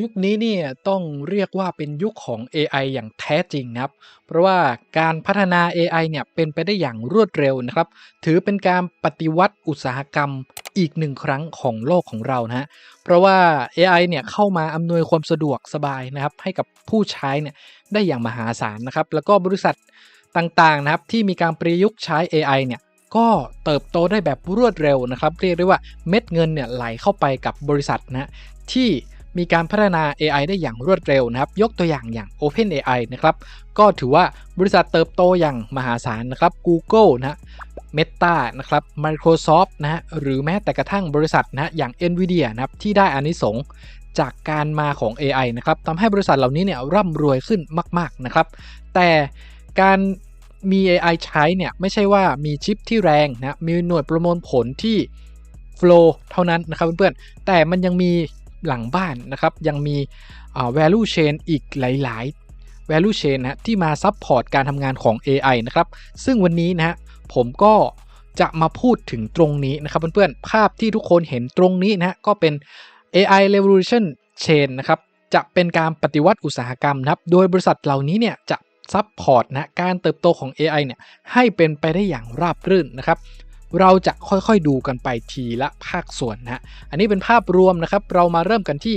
ยุคนี้เนี่ยต้องเรียกว่าเป็นยุคของ AI อย่างแท้จริงนะครับ เพราะว่าการพัฒนา AI เนี่ยเป็นไปได้อย่างรวดเร็วนะครับ ถือเป็นการปฏิวัติอุตสาหกรรมอีกหนึ่งครั้งของโลกของเรานะฮะ เพราะว่า AI เนี่ยเข้ามาอำนวยความสะดวกสบายนะครับ ให้กับผู้ใช้เนี่ยได้อย่างมหาศาลนะครับ แล้วก็บริษัทต่างๆนะครับที่มีการประยุกต์ใช้ AI เนี่ยก็เติบโตได้แบบรวดเร็วนะครับ เรียกได้ว่าเม็ดเงินเนี่ยไหลเข้าไปกับบริษัทนะที่ มีการพัฒนา AI ได้อย่างรวดเร็วนะครับ ยกตัวอย่างอย่าง OpenAI นะครับ ก็ถือว่าบริษัทเติบโตอย่างมหาศาลนะครับ Google นะ Meta นะครับ Microsoft นะฮะ หรือแม้แต่กระทั่งบริษัทนะอย่าง Nvidia นะครับ ที่ได้อานิสงจากการมาของ AI นะครับทำให้บริษัทเหล่านี้เนี่ยร่ำรวยขึ้นมาก ๆ นะครับ แต่การมี AI ใช้เนี่ยไม่ใช่ว่ามีชิปที่แรงนะ มีหน่วยประมวลผลที่ flow เท่านั้นนะครับเพื่อนๆ แต่มันยังมี หลังบ้านนะครับ ยังมี value chain อีกหลาย ๆ value chain นะที่มาซับพอร์ตการทำงานของ AI นะครับ ซึ่งวันนี้นะฮะผมก็จะมาพูดถึงตรงนี้นะครับเพื่อนๆ ภาพที่ทุกคนเห็นตรงนี้นะก็เป็น AI Revolution Chain นะครับ จะเป็นการปฏิวัติอุตสาหกรรมนะครับ โดยบริษัทเหล่านี้เนี่ยจะซับพอร์ตนะการเติบโตของ AI เนี่ยให้เป็นไปได้อย่างราบรื่นนะครับ เราจะค่อยๆดูกันไปทีละภาคส่วนนะอันนี้เป็นภาพรวมนะครับ เรามาเริ่มกันที่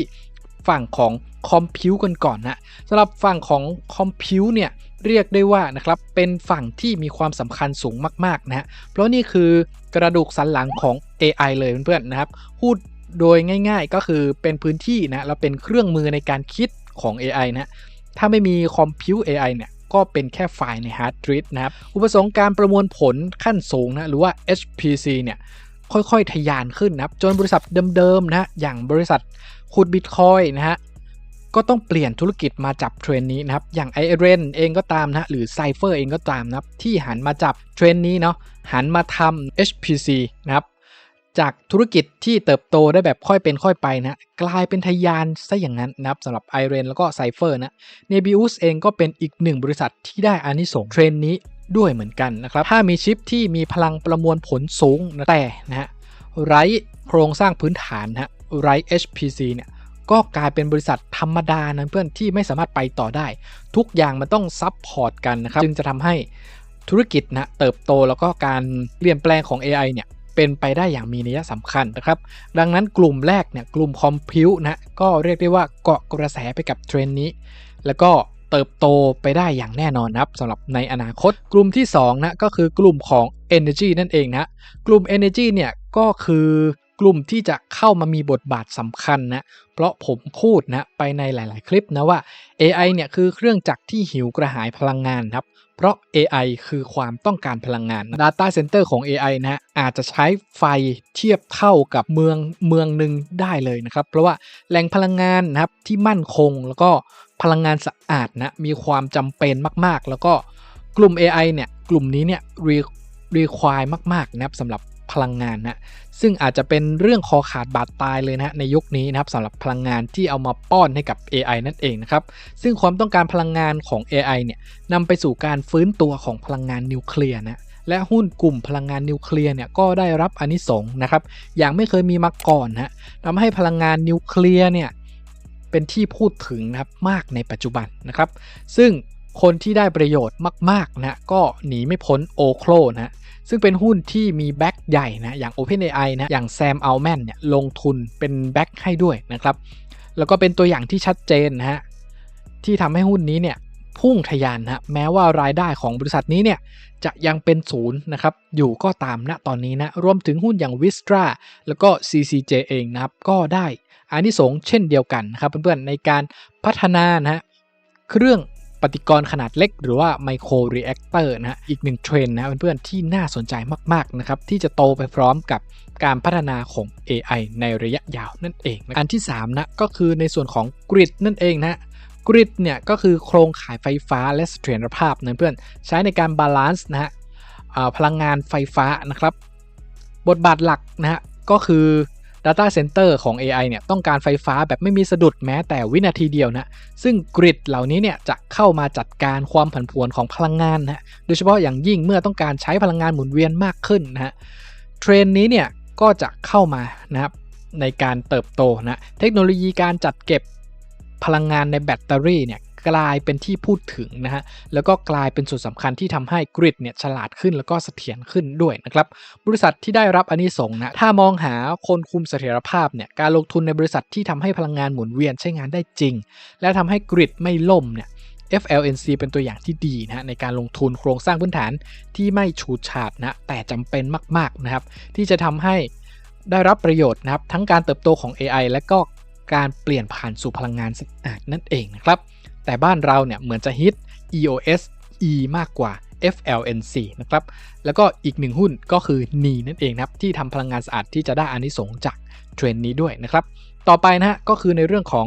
ฝั่งของคอมพิวกันก่อนนะสำหรับฝั่งของคอมพิวเนี่ยเรียกได้ว่านะครับเป็นฝั่งที่มีความสำคัญสูงมากๆนะฮะเพราะนี่คือกระดูกสันหลังของ AI เลยเพื่อนๆนะครับพูดโดยง่ายๆก็คือเป็นพื้นที่นะแล้วเป็นเครื่องมือในการคิดของ AI นะถ้าไม่มีคอมพิว AI เนี่ย ก็เป็นแค่ไฟล์ในฮาร์ดดิสก์นะครับ อุปสงค์การประมวลผลขั้นสูงนะหรือว่า HPC เนี่ยค่อยๆทะยานขึ้นนะครับ จนบริษัทเดิมๆนะอย่างบริษัทขุดบิตคอยนะฮะก็ต้องเปลี่ยนธุรกิจมาจับเทรนนี้นะครับ อย่าง i อเรนเองก็ตามนะหรือ Cypher เองก็ตามนะครับ ที่หันมาจับเทรนนี้เนาะหันมาทำ HPC นะครับ จากธุรกิจที่เติบโตได้แบบค่อยเป็นค่อยไปนะกลายเป็นทยานซะอย่างนั้นนะครับสำหรับไอเรนแล้วก็ไซเฟอร์นะเนบิอุสเองก็เป็นอีกหนึ่งบริษัทที่ได้อานิสงส์เทรนนี้ด้วยเหมือนกันนะครับ ถ้ามีชิปที่มีพลังประมวลผลสูงนะแต่นะฮะไร้โครงสร้างพื้นฐานนะไร HPC เนี่ยก็กลายเป็นบริษัทธรรมดานะเพื่อนที่ไม่สามารถไปต่อได้ ทุกอย่างมันต้องซับพอร์ตกันนะครับ จึงจะทำให้ธุรกิจนะเติบโตแล้วก็การเปลี่ยนแปลงของ AI เนี่ย เป็นไปได้อย่างมีนัยสำคัญนะครับ ดังนั้นกลุ่มแรกเนี่ยกลุ่มคอมพิวนะก็เรียกได้ว่าเกาะกระแสไปกับเทรนนี้ แล้วก็เติบโตไปได้อย่างแน่นอนนะครับสำหรับในอนาคตกลุ่มที่2นะก็คือกลุ่มของ Energy นั่นเองนะกลุ่ม Energy เนี่ยก็คือกลุ่มที่จะเข้ามามีบทบาทสำคัญนะ เพราะผมพูดนะไปในหลาย ๆ คลิปนะว่า AI เนี่ยคือเครื่องจักรที่หิวกระหายพลังงานครับ เพราะ AI คือความต้องการพลังงาน Data Center ของ AI นะอาจจะใช้ไฟเทียบเท่ากับเมืองเมืองหนึ่งได้เลยนะครับ เพราะว่าแหล่งพลังงานนะครับที่มั่นคงแล้วก็พลังงานสะอาดนะมีความจำเป็นมาก ๆ แล้วก็กลุ่ม AI เนี่ยกลุ่มนี้เนี่ยรีรีควายมาก ๆ นะครับสำหรับ พลังงานนะซึ่งอาจจะเป็นเรื่องคอขาดบาดตายเลยนะในยุคนี้นะครับสำหรับพลังงานที่เอามาป้อนให้กับ AI นั่นเองนะครับซึ่งความต้องการพลังงานของ AI เนี่ยนำไปสู่การฟื้นตัวของพลังงานนิวเคลียร์นะและหุ้นกลุ่มพลังงานนิวเคลียร์เนี่ยก็ได้รับอนิสงส์นะครับอย่างไม่เคยมีมาก่อนนะทำให้พลังงานนิวเคลียร์เนี่ยเป็นที่พูดถึงนะครับมากในปัจจุบันนะครับ ซึ่ง คนที่ได้ประโยชน์มากๆนะก็หนีไม่พ้นโอโคลนะซึ่งเป็นหุ้นที่มีแบ็กใหญ่นะอย่าง OpenAI นะอย่างแซมอัลแมนเนี่ยลงทุนเป็นแบ็กให้ด้วยนะครับ แล้วก็เป็นตัวอย่างที่ชัดเจนนะฮะที่ทำให้หุ้นนี้เนี่ยพุ่งทะยานนะแม้ว่ารายได้ของบริษัทนี้เนี่ยจะยังเป็นศูนย์นะครับอยู่ก็ตามณตอนนี้นะรวมถึงหุ้นอย่าง v i s t r a แล้วก็ CCJ เองนะครับก็ได้อานิสงส์เช่นเดียวกันนะครับเพื่อนๆในการพัฒนานะฮะเครื่อง ปฏิกรณ์ขนาดเล็กหรือว่าไมโครรีแอคเตอร์นะอีกหนึ่งเทรนนะเพื่อนๆที่น่าสนใจมากๆนะครับที่จะโตไปพร้อมกับการพัฒนาของ AI ในระยะยาวนั่นเองอันที่3นะก็คือในส่วนของกริดนั่นเองนะกริดเนี่ยก็คือโครงข่ายไฟฟ้าและเสถียรภาพนะเพื่อนใช้ในการบาลานซ์นะฮะพลังงานไฟฟ้านะครับ บทบาทหลักนะฮะก็คือ Data Center ของ AI เนี่ยต้องการไฟฟ้าแบบไม่มีสะดุดแม้แต่วินาทีเดียวนะ ซึ่งกริดเหล่านี้เนี่ยจะเข้ามาจัดการความผันผวนของพลังงานนะโดยเฉพาะอย่างยิ่งเมื่อต้องการใช้พลังงานหมุนเวียนมากขึ้นนะฮะเทรนนี้เนี่ยก็จะเข้ามานะครับในการเติบโตนะเทคโนโลยีการจัดเก็บพลังงานในแบตเตอรี่เนี่ย กลายเป็นที่พูดถึงนะฮะแล้วก็กลายเป็นส่วนสำคัญที่ทำให้กริดเนี่ยฉลาดขึ้นแล้วก็เสถียรขึ้นด้วยนะครับบริษัทที่ได้รับอันนี้ส่งนะถ้ามองหาคนคุมเสถียรภาพเนี่ยการลงทุนในบริษัทที่ทำให้พลังงานหมุนเวียนใช้งานได้จริง และทำให้กริดไม่ล่มเนี่ย FLNC เป็นตัวอย่างที่ดีนะฮะในการลงทุนโครงสร้างพื้นฐานที่ไม่ฉูดฉาดนะแต่จำเป็นมาก ๆนะครับ ที่จะทำให้ได้รับประโยชน์นะครับทั้งการเติบโตของ AI และก็ การเปลี่ยนผ่านสู่พลังงานสะอาดนั่นเองนะครับ แต่บ้านเราเนี่ยเหมือนจะฮิต EOS E มากกว่า FLNC นะครับ แล้วก็อีกหนึ่งหุ้นก็คือ NI นั่นเองนะครับ ที่ทำพลังงานสะอาดที่จะได้อานิสงส์จากเทรนด์นี้ด้วยนะครับ ต่อไปนะฮะก็คือในเรื่องของ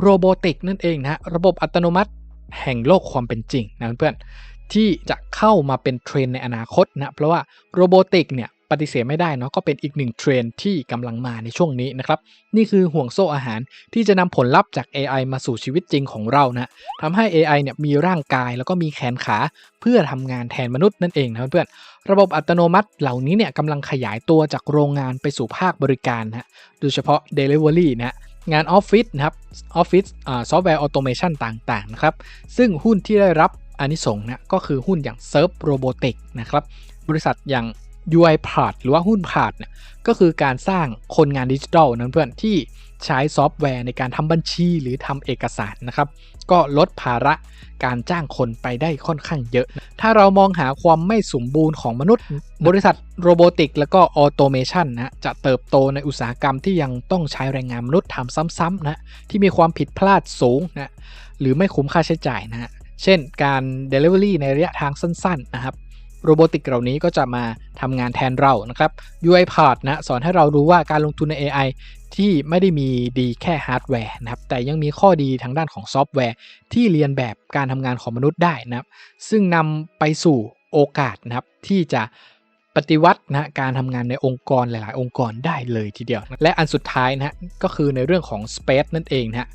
โรบอติกนั่นเองนะฮะระบบอัตโนมัติแห่งโลกความเป็นจริงนะเพื่อนที่จะเข้ามาเป็นเทรนในอนาคตนะเพราะว่าโรบอติกเนี่ย ปฏิเสธไม่ได้เนาะก็เป็นอีกหนึ่งเทรนที่กำลังมาในช่วงนี้นะครับ นี่คือห่วงโซ่อาหารที่จะนำผลลัพธ์จาก AI มาสู่ชีวิตจริงของเรานะทำให้ AI เนี่ยมีร่างกายแล้วก็มีแขนขาเพื่อทำงานแทนมนุษย์นั่นเองนะเพื่อนระบบอัตโนมัติเหล่านี้เนี่ยกำลังขยายตัวจากโรงงานไปสู่ภาคบริการนะโดยเฉพาะ Delivery นะงานออฟฟิศนะครับออฟฟิศซอฟต์แวร์ออโตเมชันต่างๆนะครับซึ่งหุ้นที่ได้รับอานิสงส์นะก็คือหุ้นอย่าง Surf Robotics นะครับบริษัทอย่าง UI p a r t หรือว่าหุ้น p a r t เนี่ยก็คือการสร้างคนงานดิจิทัลนั้นเพื่อนที่ใช้ซอฟต์แวร์ในการทำบัญชีหรือทำเอกสารนะครับ ก็ลดภาระการจ้างคนไปได้ค่อนข้างเยอะ ถ้าเรามองหาความไม่สมบูรณ์ของมนุษย์ บริษัทโรบอติก แล้วก็ออโตเมชันนะจะเติบโตในอุตสาหกรรมที่ยังต้องใช้แรงงานมนุษย์ทำซ้ำๆนะที่มีความผิดพลาดสูงนะหรือไม่คุ้มค่าใช้จ่ายนะฮะเช่นการ Delivery ในระยะทางสั้นๆนะครับ โรบอติกเหล่านี้ก็จะมาทำงานแทนเรานะครับ UiPath นะสอนให้เรารู้ว่าการลงทุนใน AI ที่ไม่ได้มีดีแค่ฮาร์ดแวร์นะครับ แต่ยังมีข้อดีทางด้านของซอฟต์แวร์ ที่เรียนแบบการทำงานของมนุษย์ได้นะครับ ซึ่งนำไปสู่โอกาสนะครับที่จะปฏิวัตินะการทำงานในองค์กรหลาย ๆ องค์กรได้เลยทีเดียว และอันสุดท้ายนะก็คือในเรื่องของ Space นั่นเองนะ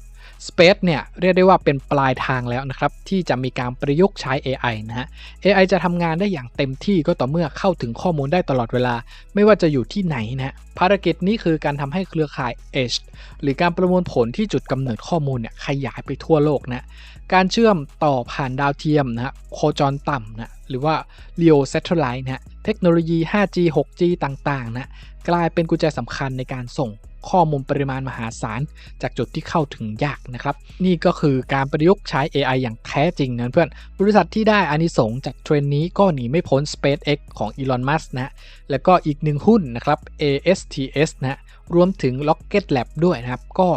Space เนี่ยเรียกได้ว่าเป็นปลายทางแล้วนะครับ ที่จะมีการประยุกต์ใช้ AI นะฮะ AI จะทำงานได้อย่างเต็มที่ก็ต่อเมื่อเข้าถึงข้อมูลได้ตลอดเวลา ไม่ว่าจะอยู่ที่ไหนนะภารกิจนี้คือการทำให้เครือข่าย Edge หรือการประมวลผลที่จุดกำเนิดข้อมูลเนี่ยขยายไปทั่วโลกนะ การเชื่อมต่อผ่านดาวเทียมนะฮะโคจรต่ำนะหรือว่า LEO Satellite นะเทคโนโลยี 5G 6G ต่างๆนะกลายเป็นกุญแจสำคัญในการส่งข้อมูลปริมาณมหาศาล จากจุดที่เข้าถึงยากนะครับ นี่ก็คือการประยุกต์ใช้ AI อย่างแท้จริงนะเพื่อน บริษัทที่ได้อานิสงจากเทรนนี้ก็หนีไม่พ้น SpaceX ของ Elon Musk นะ แล้วก็อีกหนึ่งหุ้นนะครับ ASTS นะ รวมถึง Rocket Lab ด้วยนะครับ ก็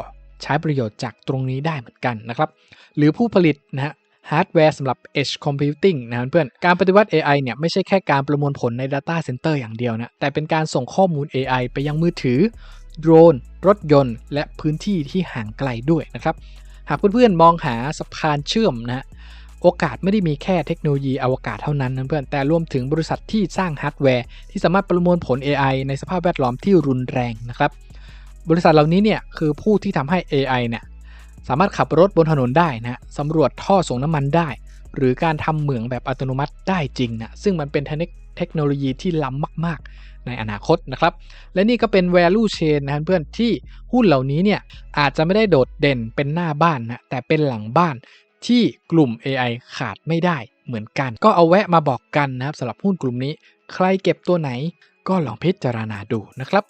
ใช้ประโยชน์จากตรงนี้ได้เหมือนกันนะครับ หรือผู้ผลิตนะฮะฮาร์ดแวร์สำหรับ Edge Computing นะเพื่อนการปฏิวัติ AI เนี่ยไม่ใช่แค่การประมวลผลใน Data Center อย่างเดียวนะ แต่เป็นการส่งข้อมูล AI ไปยังมือถือ โดรน รถยนต์ และพื้นที่ที่ห่างไกลด้วยนะครับ หากเพื่อนๆ มองหาสะพานเชื่อมนะโอกาสไม่ได้มีแค่เทคโนโลยีอวกาศเท่านั้นนะเพื่อน แต่รวมถึงบริษัทที่สร้างฮาร์ดแวร์ที่สามารถประมวลผล AI ในสภาพแวดล้อมที่รุนแรงนะครับ บริษัทเหล่านี้เนี่ยคือผู้ที่ทำให้ AI เนี่ยสามารถขับรถบนถนนได้นะสำรวจท่อส่งน้ำมันได้ หรือการทำเหมืองแบบอัตโนมัติได้จริงนะซึ่งมันเป็นเทคโนโลยีที่ล้ำมาก ๆ ในอนาคตนะครับ และนี่ก็เป็น value chain นะเพื่อนที่หุ้นเหล่านี้เนี่ยอาจจะไม่ได้โดดเด่นเป็นหน้าบ้านนะแต่เป็นหลังบ้านที่กลุ่ม AI ขาดไม่ได้เหมือนกัน ก็เอาแวะมาบอกกันนะครับสำหรับหุ้นกลุ่มนี้ ใครเก็บตัวไหนก็ลองพิจารณาดูนะครับ